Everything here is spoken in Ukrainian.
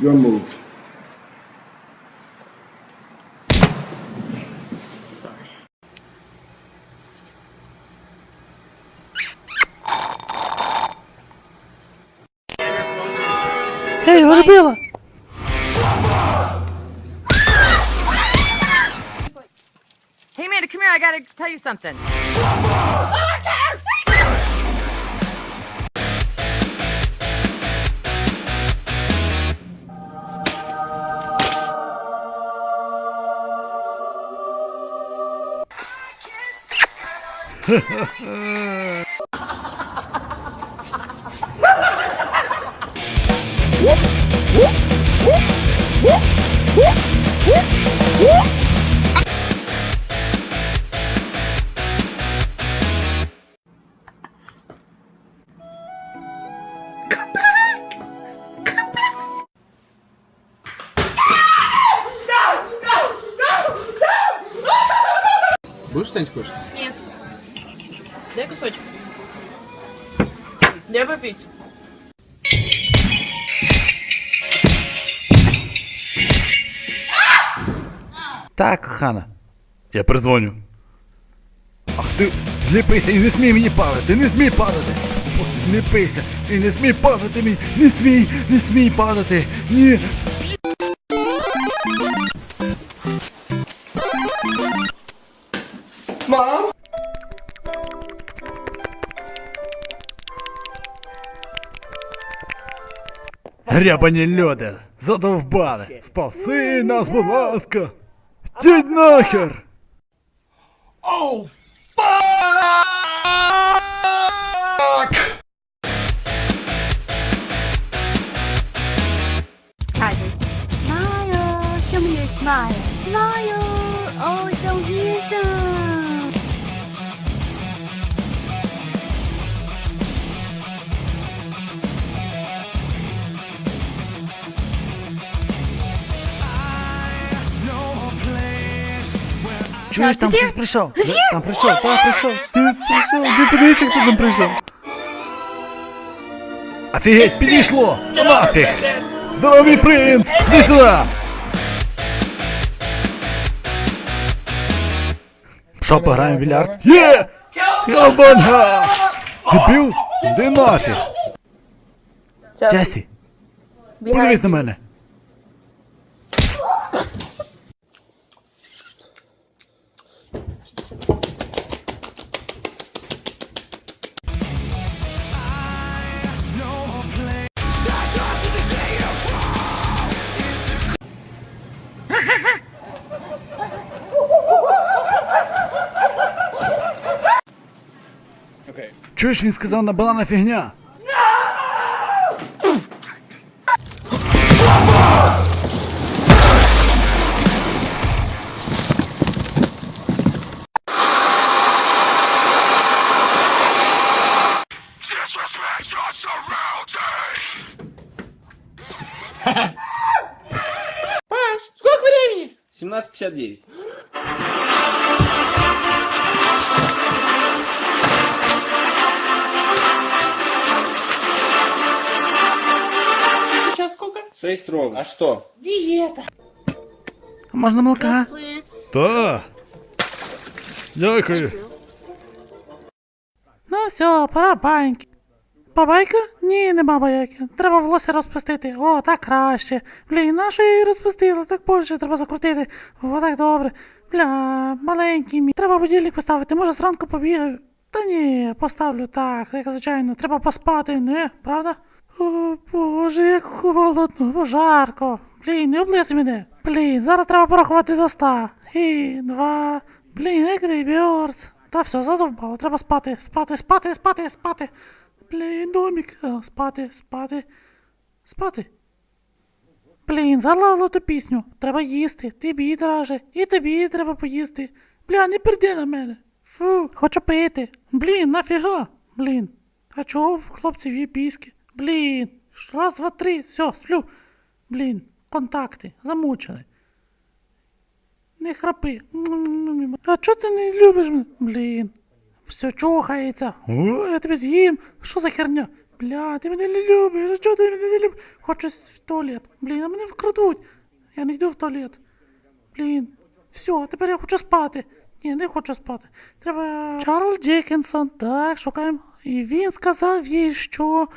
Your move. Sorry. Hey, bill Hey, Amanda, come here. I gotta tell you something. Gostei de postar. Кусочек. Дай попить. Так, кохана. Я передзвоню. Ах ти ліпися і не смій мені падати, не смій падати. Ліпися і не смій падати мені, не смій, не смій падати. Ні. Грябані льоди, задовбали. Спаси нас, будь ласка. Тіть нахер. Знаю, що мені знає. Знаю, ой, довгіше. Чуєш, там хтось прийшов. Там прийшов, так, прийшов. Ти прийшов, ти подивися, хто там прийшов. Офігеть, підійшло! Нафіг! Здоровий принц! Іди сюди! Що, пограємо в більярд? Є! Хелбанга! Дебіл? Іди нафіг! Джесі, подивись на мене. Чуєш, він сказав на банана фігня. Сколько времени? 17.59. 6 ровно. А что? Диета. Можна молока? Так. Дякую. Ну все, пора баньки. Бабайка? Ні, нема баяки. Треба волосся розпустити. О, так краще. Блін, на що я її розпустила? Так більше треба закрутити. О, так добре. Бля, маленький мій. Треба будильник поставити, може зранку побігаю. Та ні, поставлю так, як звичайно. Треба поспати, не, правда? О, боже, як холодно, жарко. Блін, не облизуй мене. Блін, зараз треба порахувати до ста. І, два. Блін, Angry Birds. Та все, задовбало, треба спати, спати, спати, спати, спати. Блін, домик. Спати, спати. Спати. Блін, залало ту пісню. Треба їсти. Тобі драже. І тобі треба поїсти. Бля, не перди на мене. Фу, хочу пити. Блін, нафіга? Блін. А чого в хлопців є піски? Блін. Раз, два, три. Все, сплю. Блін, контакти. Замучили. Не храпи. А чого ти не любиш мене? Блін. Все чухається. О, я тебе з'їм. Що за херня? Бля, ти мене не любиш, а чого ти мене не любиш? Хочу в туалет. Блін, а мене вкрадуть. Я не йду в туалет. Блін. Все, тепер я хочу спати. Ні, не хочу спати. Треба. Чарльз Дікінсон, так, шукаємо. І він сказав їй, що